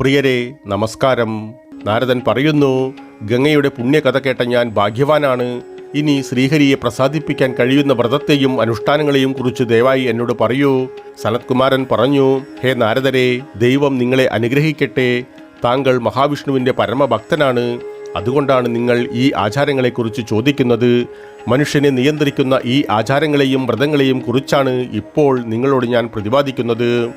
പ്രിയരെ നമസ്കാരം. നാരദൻ പറയുന്നു ഗംഗയുടെ പുണ്യകഥ കേട്ട ഞാൻ ഭാഗ്യവാനാണ്. ഇനി ശ്രീഹരിയെ പ്രസാദിപ്പിക്കാൻ കഴിയുന്ന വ്രതത്തെയും അനുഷ്ഠാനങ്ങളെയും കുറിച്ച് ദയവായി എന്നോട് പറയൂ. സനത്കുമാരൻ പറഞ്ഞു ഹേ നാരദരെ ദൈവം നിങ്ങളെ അനുഗ്രഹിക്കട്ടെ. താങ്കൾ മഹാവിഷ്ണുവിന്റെ പരമഭക്തനാണ്. അതുകൊണ്ടാണ് നിങ്ങൾ ഈ ആചാരങ്ങളെക്കുറിച്ച് ചോദിക്കുന്നത്. മനുഷ്യനെ നിയന്ത്രിക്കുന്ന ഈ ആചാരങ്ങളെയും വ്രതങ്ങളെയും കുറിച്ചാണ് ഇപ്പോൾ നിങ്ങളോട് ഞാൻ പ്രതിപാദിക്കുന്നത്.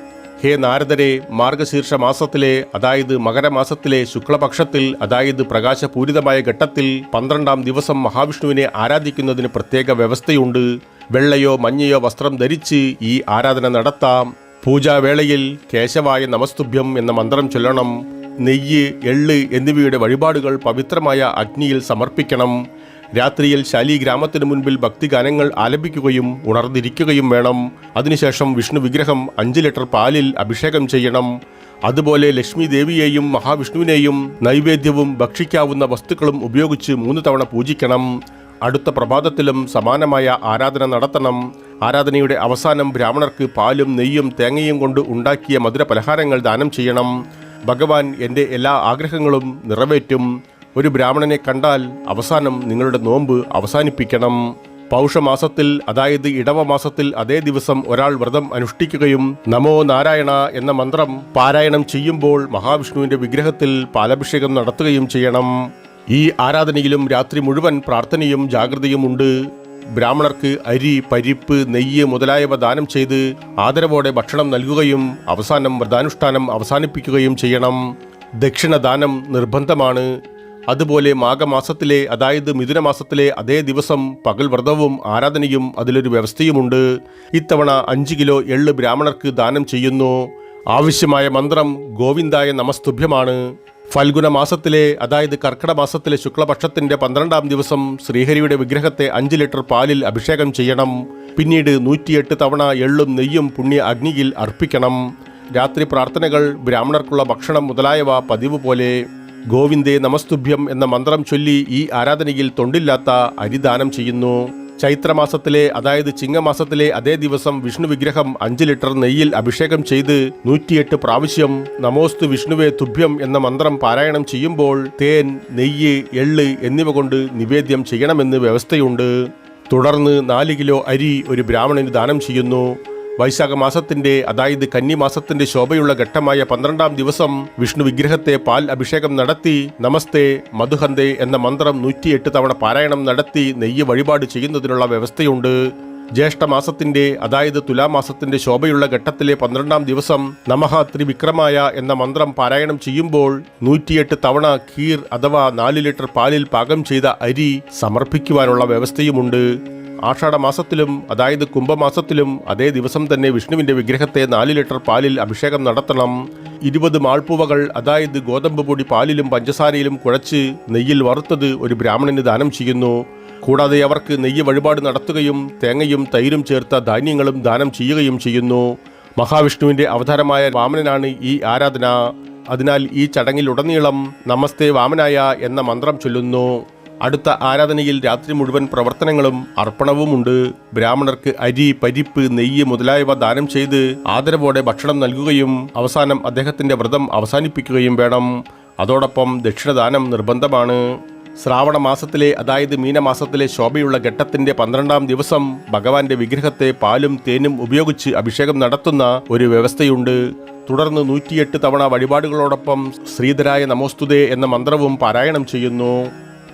ഹേ നാരദരെ മാർഗശീർഷ മാസത്തിലെ അതായത് മകരമാസത്തിലെ ശുക്ലപക്ഷത്തിൽ അതായത് പ്രകാശപൂരിതമായ ഘട്ടത്തിൽ പന്ത്രണ്ടാം ദിവസം മഹാവിഷ്ണുവിനെ ആരാധിക്കുന്നതിന് പ്രത്യേക വ്യവസ്ഥയുണ്ട്. വെള്ളയോ മഞ്ഞയോ വസ്ത്രം ധരിച്ച് ഈ ആരാധന നടത്താം. പൂജാവേളയിൽ കേശവായ നമസ്തുഭ്യം എന്ന മന്ത്രം ചൊല്ലണം. നെയ്യ് എള്ള് എന്നിവയുടെ വഴിപാടുകൾ പവിത്രമായ അഗ്നിയിൽ സമർപ്പിക്കണം. രാത്രിയിൽ ശാലി ഗ്രാമത്തിന് മുൻപിൽ ഭക്തിഗാനങ്ങൾ ആലപിക്കുകയും ഉണർന്നിരിക്കുകയും വേണം. അതിനുശേഷം വിഷ്ണു വിഗ്രഹം അഞ്ച് ലിറ്റർ പാലിൽ അഭിഷേകം ചെയ്യണം. അതുപോലെ ലക്ഷ്മി ദേവിയെയും മഹാവിഷ്ണുവിനെയും നൈവേദ്യവും ഭക്ഷിക്കാവുന്ന വസ്തുക്കളും ഉപയോഗിച്ച് മൂന്ന് തവണ പൂജിക്കണം. അടുത്ത പ്രഭാതത്തിലും സമാനമായ ആരാധന നടത്തണം. ആരാധനയുടെ അവസാനം ബ്രാഹ്മണർക്ക് പാലും നെയ്യും തേങ്ങയും കൊണ്ട് ഉണ്ടാക്കിയ മധുര പലഹാരങ്ങൾ ദാനം ചെയ്യണം. ഭഗവാൻ എന്റെ എല്ലാ ആഗ്രഹങ്ങളും നിറവേറ്റും. ഒരു ബ്രാഹ്മണനെ കണ്ടാൽ അവസാനം നിങ്ങളുടെ നോമ്പ് അവസാനിപ്പിക്കണം. പൗഷമാസത്തിൽ അതായത് ഇടവ മാസത്തിൽ അതേ ദിവസം ഒരാൾ വ്രതം അനുഷ്ഠിക്കുകയും നമോ നാരായണ എന്ന മന്ത്രം പാരായണം ചെയ്യുമ്പോൾ മഹാവിഷ്ണുവിന്റെ വിഗ്രഹത്തിൽ പാലഭിഷേകം നടത്തുകയും ചെയ്യണം. ഈ ആരാധനയിലും രാത്രി മുഴുവൻ പ്രാർത്ഥനയും ജാഗ്രതയും ഉണ്ട്. ബ്രാഹ്മണർക്ക് അരി പരിപ്പ് നെയ്യ് മുതലായവ ദാനം ചെയ്ത് ആദരവോടെ ഭക്ഷണം നൽകുകയും അവസാനം വ്രതാനുഷ്ഠാനം അവസാനിപ്പിക്കുകയും ചെയ്യണം. ദക്ഷിണദാനം നിർബന്ധമാണ്. അതുപോലെ മാഘമാസത്തിലെ അതായത് മിഥുനമാസത്തിലെ അതേ ദിവസം പകൽ വ്രതവും ആരാധനയും അതിലൊരു വ്യവസ്ഥയുമുണ്ട്. ഇത്തവണ അഞ്ച് കിലോ എള്ള് ബ്രാഹ്മണർക്ക് ദാനം ചെയ്യുന്നു. ആവശ്യമായ മന്ത്രം ഗോവിന്ദായ നമസ്തുഭ്യമാണ്. ഫൽഗുന മാസത്തിലെ അതായത് കർക്കിട മാസത്തിലെ ശുക്ലപക്ഷത്തിന്റെ പന്ത്രണ്ടാം ദിവസം ശ്രീഹരിയുടെ വിഗ്രഹത്തെ അഞ്ച് ലിറ്റർ പാലിൽ അഭിഷേകം ചെയ്യണം. പിന്നീട് നൂറ്റിയെട്ട് തവണ എള്ളും നെയ്യും പുണ്യ അഗ്നിയിൽ അർപ്പിക്കണം. രാത്രി പ്രാർത്ഥനകൾ ബ്രാഹ്മണർക്കുള്ള ഭക്ഷണം മുതലായവ പതിവ് പോലെ ഗോവിന്ദേ നമസ്തുഭ്യം എന്ന മന്ത്രം ചൊല്ലി ഈ ആരാധനയിൽ തൊണ്ടില്ലാത്ത അരിദാനം ചെയ്യുന്നു. ചൈത്രമാസത്തിലെ അതായത് ചിങ്ങമാസത്തിലെ അതേ ദിവസം വിഷ്ണു വിഗ്രഹം അഞ്ച് ലിറ്റർ നെയ്യിൽ അഭിഷേകം ചെയ്ത് നൂറ്റിയെട്ട് പ്രാവശ്യം നമോസ്തു വിഷ്ണുവേ തുഭ്യം എന്ന മന്ത്രം പാരായണം ചെയ്യുമ്പോൾ തേൻ നെയ്യ് എള്ള് എന്നിവ കൊണ്ട് നിവേദ്യം ചെയ്യണമെന്ന് വ്യവസ്ഥയുണ്ട്. തുടർന്ന് നാല് കിലോ അരി ഒരു ബ്രാഹ്മണന് ദാനം ചെയ്യുന്നു. വൈശാഖ മാസത്തിന്റെ അതായത് കന്നിമാസത്തിന്റെ ശോഭയുള്ള ഘട്ടമായ പന്ത്രണ്ടാം ദിവസം വിഷ്ണു വിഗ്രഹത്തെ പാൽ അഭിഷേകം നടത്തി നമസ്തേ മധുഹന്തേ എന്ന മന്ത്രം നൂറ്റിയെട്ട് തവണ പാരായണം നടത്തി നെയ്യ് വഴിപാട് ചെയ്യുന്നതിനുള്ള വ്യവസ്ഥയുണ്ട്. ജ്യേഷ്ഠമാസത്തിന്റെ അതായത് തുലാമാസത്തിന്റെ ശോഭയുള്ള ഘട്ടത്തിലെ പന്ത്രണ്ടാം ദിവസം നമഹ ത്രിവിക്രമായ എന്ന മന്ത്രം പാരായണം ചെയ്യുമ്പോൾ നൂറ്റിയെട്ട് തവണ ഖീർ അഥവാ നാല് ലിറ്റർ പാലിൽ പാകം ചെയ്ത അരി സമർപ്പിക്കുവാനുള്ള വ്യവസ്ഥയുമുണ്ട്. ആഷാഢമാസത്തിലും അതായത് കുംഭമാസത്തിലും അതേ ദിവസം തന്നെ വിഷ്ണുവിന്റെ വിഗ്രഹത്തെ നാല് ലിറ്റർ പാലിൽ അഭിഷേകം നടത്തണം. ഇരുപത് മാൾപ്പുവകൾ അതായത് ഗോതമ്പ് പൊടി പാലിലും പഞ്ചസാരയിലും കുഴച്ച് നെയ്യിൽ വറുത്തത് ഒരു ബ്രാഹ്മണന് ദാനം ചെയ്യുന്നു. കൂടാതെ അവർക്ക് നെയ്യ് വഴിപാട് നടത്തുകയും തേങ്ങയും തൈരും ചേർത്ത ധാന്യങ്ങളും ദാനം ചെയ്യുകയും ചെയ്യുന്നു. മഹാവിഷ്ണുവിന്റെ അവതാരമായ വാമനനാണ് ഈ ആരാധന. അതിനാൽ ഈ ചടങ്ങിലുടനീളം നമസ്തേ വാമനായ എന്ന മന്ത്രം ചൊല്ലുന്നു. അടുത്ത ആരാധനയിൽ രാത്രി മുഴുവൻ പ്രവർത്തനങ്ങളും അർപ്പണവുമുണ്ട്. ബ്രാഹ്മണർക്ക് അരി പരിപ്പ് നെയ്യ് മുതലായവ ദാനം ചെയ്ത് ആദരവോടെ ഭക്ഷണം നൽകുകയും അവസാനം അദ്ദേഹത്തിന്റെ വ്രതം അവസാനിപ്പിക്കുകയും വേണം. അതോടൊപ്പം ദക്ഷിണദാനം നിർബന്ധമാണ്. ശ്രാവണ മാസത്തിലെ അതായത് മീനമാസത്തിലെ ശോഭയുള്ള ഘട്ടത്തിന്റെ പന്ത്രണ്ടാം ദിവസം ഭഗവാന്റെ വിഗ്രഹത്തെ പാലും തേനും ഉപയോഗിച്ച് അഭിഷേകം നടത്തുന്ന ഒരു വ്യവസ്ഥയുണ്ട്. തുടർന്ന് നൂറ്റിയെട്ട് തവണ വഴിപാടുകളോടൊപ്പം ശ്രീധരായ നമോസ്തുതേ എന്ന മന്ത്രവും പാരായണം ചെയ്യുന്നു.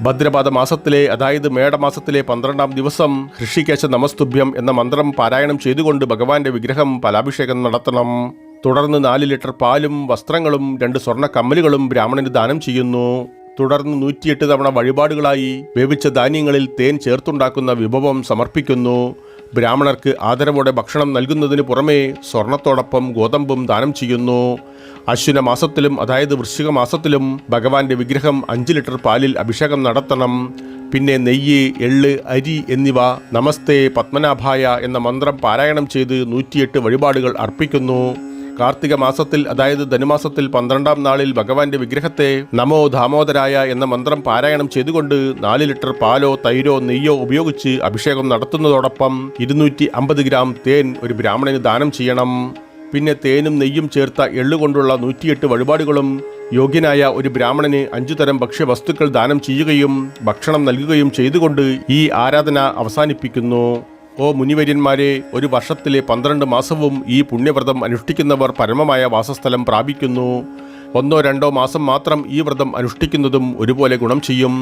ഭദ്രപാദ മാസത്തിലെ അതായത് മേടമാസത്തിലെ പന്ത്രണ്ടാം ദിവസം ഋഷികേശ നമസ്തുഭ്യം എന്ന മന്ത്രം പാരായണം ചെയ്തുകൊണ്ട് ഭഗവാന്റെ വിഗ്രഹം പലാഭിഷേകം നടത്തണം. തുടർന്ന് നാല് ലിറ്റർ പാലും വസ്ത്രങ്ങളും രണ്ട് സ്വർണ കമ്മലുകളും ബ്രാഹ്മണന് ദാനം ചെയ്യുന്നു. തുടർന്ന് നൂറ്റിയെട്ട് തവണ വഴിപാടുകളായി വേവിച്ച ധാന്യങ്ങളിൽ തേൻ ചേർത്തുണ്ടാക്കുന്ന വിഭവം സമർപ്പിക്കുന്നു. ബ്രാഹ്മണർക്ക് ആദരവോടെ ഭക്ഷണം നൽകുന്നതിന് പുറമേ സ്വർണത്തോടൊപ്പം ഗോതമ്പും ദാനം ചെയ്യുന്നു. അശ്വിന മാസത്തിലും അതായത് വൃശ്ചിക മാസത്തിലും ഭഗവാന്റെ വിഗ്രഹം അഞ്ച് ലിറ്റർ പാലിൽ അഭിഷേകം നടത്തണം. പിന്നെ നെയ്യ് എള്ള് അരി എന്നിവ നമസ്തേ പത്മനാഭായ എന്ന മന്ത്രം പാരായണം ചെയ്ത് നൂറ്റിയെട്ട് വഴിപാടുകൾ അർപ്പിക്കുന്നു. കാർത്തിക മാസത്തിൽ അതായത് ധനുമാസത്തിൽ പന്ത്രണ്ടാം നാളിൽ ഭഗവാന്റെ വിഗ്രഹത്തെ നമോ ദാമോദരായ എന്ന മന്ത്രം പാരായണം ചെയ്തുകൊണ്ട് നാല് ലിറ്റർ പാലോ തൈരോ നെയ്യോ ഉപയോഗിച്ച് അഭിഷേകം നടത്തുന്നതോടൊപ്പം ഇരുന്നൂറ്റി അമ്പത് ഗ്രാം തേൻ ഒരു ബ്രാഹ്മണന് ദാനം ചെയ്യണം. പിന്നെ തേനും നെയ്യും ചേർത്ത എള്ളുകൊണ്ടുള്ള നൂറ്റിയെട്ട് വഴിപാടുകളും യോഗ്യനായ ഒരു ബ്രാഹ്മണന് അഞ്ചു തരം ഭക്ഷ്യവസ്തുക്കൾ ദാനം ചെയ്യുകയും ഭക്ഷണം നൽകുകയും ചെയ്തുകൊണ്ട് ഈ ആരാധന അവസാനിപ്പിക്കുന്നു. ഓ മുനിവര്യന്മാരെ ഒരു വർഷത്തിലെ പന്ത്രണ്ട് മാസവും ഈ പുണ്യവ്രതം അനുഷ്ഠിക്കുന്നവർ പരമമായ വാസസ്ഥലം പ്രാപിക്കുന്നു. ഒന്നോ രണ്ടോ മാസം മാത്രം ഈ വ്രതം അനുഷ്ഠിക്കുന്നതും ഒരുപോലെ ഗുണം ചെയ്യും.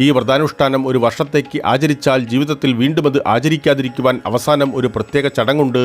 ഈ വ്രതാനുഷ്ഠാനം ഒരു വർഷത്തേക്ക് ആചരിച്ചാൽ ജീവിതത്തിൽ വീണ്ടും അത് ആചരിക്കാതിരിക്കുവാൻ അവസാനം ഒരു പ്രത്യേക ചടങ്ങുണ്ട്.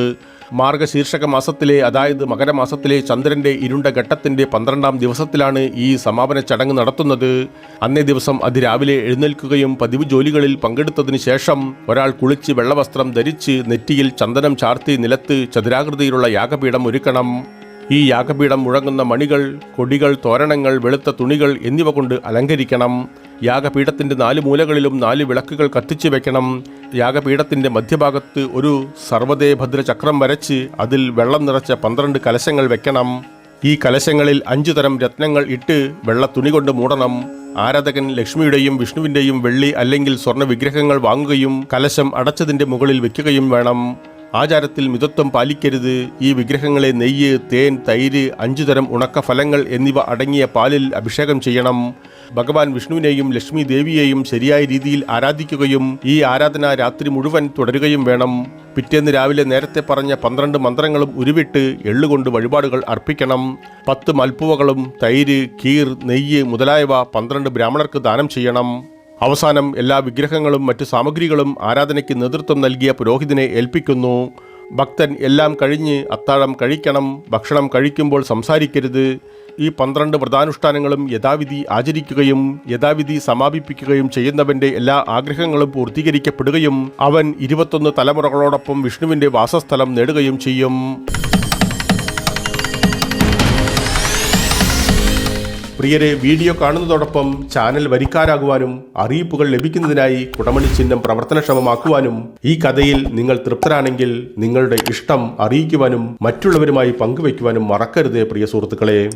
മാർഗശീർഷക മാസത്തിലെ അതായത് മകരമാസത്തിലെ ചന്ദ്രന്റെ ഇരുണ്ട ഘട്ടത്തിന്റെ പന്ത്രണ്ടാം ദിവസത്തിലാണ് ഈ സമാപന ചടങ്ങ് നടത്തുന്നത്. അന്നേ ദിവസം അതിരാവിലെ എഴുന്നേൽക്കുകയും പതിവ് ജോലികളിൽ പങ്കെടുത്തതിനു ശേഷം ഒരാൾ കുളിച്ച് വെള്ളവസ്ത്രം ധരിച്ച് നെറ്റിയിൽ ചന്ദനം ചാർത്തി നിലത്ത് ചതുരാകൃതിയിലുള്ള യാഗപീഠം ഒരുക്കണം. ഈ യാഗപീഠം മുഴങ്ങുന്ന മണികൾ കൊടികൾ തോരണങ്ങൾ വെളുത്ത തുണികൾ എന്നിവ കൊണ്ട് അലങ്കരിക്കണം. യാഗപീഠത്തിന്റെ നാല് മൂലകളിലും നാല് വിളക്കുകൾ കത്തിച്ചു വെക്കണം. യാഗപീഠത്തിന്റെ മധ്യഭാഗത്ത് ഒരു സർവദേഭദ്ര ചക്രം വരച്ച് അതിൽ വെള്ളം നിറച്ച പന്ത്രണ്ട് കലശങ്ങൾ വെക്കണം. ഈ കലശങ്ങളിൽ അഞ്ചു തരം രത്നങ്ങൾ ഇട്ട് വെള്ള തുണി കൊണ്ട് മൂടണം. ആരാധകൻ ലക്ഷ്മിയുടെയും വിഷ്ണുവിന്റെയും വെള്ളി അല്ലെങ്കിൽ സ്വർണ വിഗ്രഹങ്ങൾ വാങ്ങുകയും കലശം അടച്ചതിന്റെ മുകളിൽ വെക്കുകയും വേണം. ആചാരത്തിൽ മിതത്വം പാലിക്കരുത്. ഈ വിഗ്രഹങ്ങളെ നെയ്യ് തേൻ തൈര് അഞ്ചുതരം ഉണക്ക ഫലങ്ങൾ എന്നിവ അടങ്ങിയ പാലിൽ അഭിഷേകം ചെയ്യണം. ഭഗവാൻ വിഷ്ണുവിനെയും ലക്ഷ്മി ദേവിയെയും ശരിയായ രീതിയിൽ ആരാധിക്കുകയും ഈ ആരാധന രാത്രി മുഴുവൻ തുടരുകയും വേണം. പിറ്റേന്ന് രാവിലെ നേരത്തെ പറഞ്ഞ പന്ത്രണ്ട് മന്ത്രങ്ങളും ഉരുവിട്ട് എള്ളുകൊണ്ട് വഴിപാടുകൾ അർപ്പിക്കണം. പത്ത് മൽപ്പുവകളും തൈര് കീർ നെയ്യ് മുതലായവ പന്ത്രണ്ട് ബ്രാഹ്മണർക്ക് ദാനം ചെയ്യണം. അവസാനം എല്ലാ വിഗ്രഹങ്ങളും മറ്റു സാമഗ്രികളും ആരാധനയ്ക്ക് നേതൃത്വം നൽകിയ പുരോഹിതനെ ഏൽപ്പിക്കുന്നു. ഭക്തൻ എല്ലാം കഴിഞ്ഞ് അത്താഴം കഴിക്കണം. ഭക്ഷണം കഴിക്കുമ്പോൾ സംസാരിക്കരുത്. ഈ പന്ത്രണ്ട് വ്രതാനുഷ്ഠാനങ്ങളും യഥാവിധി ആചരിക്കുകയും യഥാവിധി സമാപിപ്പിക്കുകയും ചെയ്യുന്നവന്റെ എല്ലാ ആഗ്രഹങ്ങളും പൂർത്തീകരിക്കപ്പെടുകയും അവൻ ഇരുപത്തൊന്ന് തലമുറകളോടൊപ്പം വിഷ്ണുവിന്റെ വാസസ്ഥലം നേടുകയും ചെയ്യും. പ്രിയരെ വീഡിയോ കാണുന്നതോടൊപ്പം ചാനൽ വരിക്കാരാകുവാനും അറിയിപ്പുകൾ ലഭിക്കുന്നതിനായി കുടമണി ചിഹ്നം പ്രവർത്തനക്ഷമമാക്കുവാനും ഈ കഥയിൽ നിങ്ങൾ തൃപ്തരാണെങ്കിൽ നിങ്ങളുടെ ഇഷ്ടം അറിയിക്കുവാനും മറ്റുള്ളവരുമായി പങ്കുവയ്ക്കുവാനും മറക്കരുത് പ്രിയ സുഹൃത്തുക്കളെ.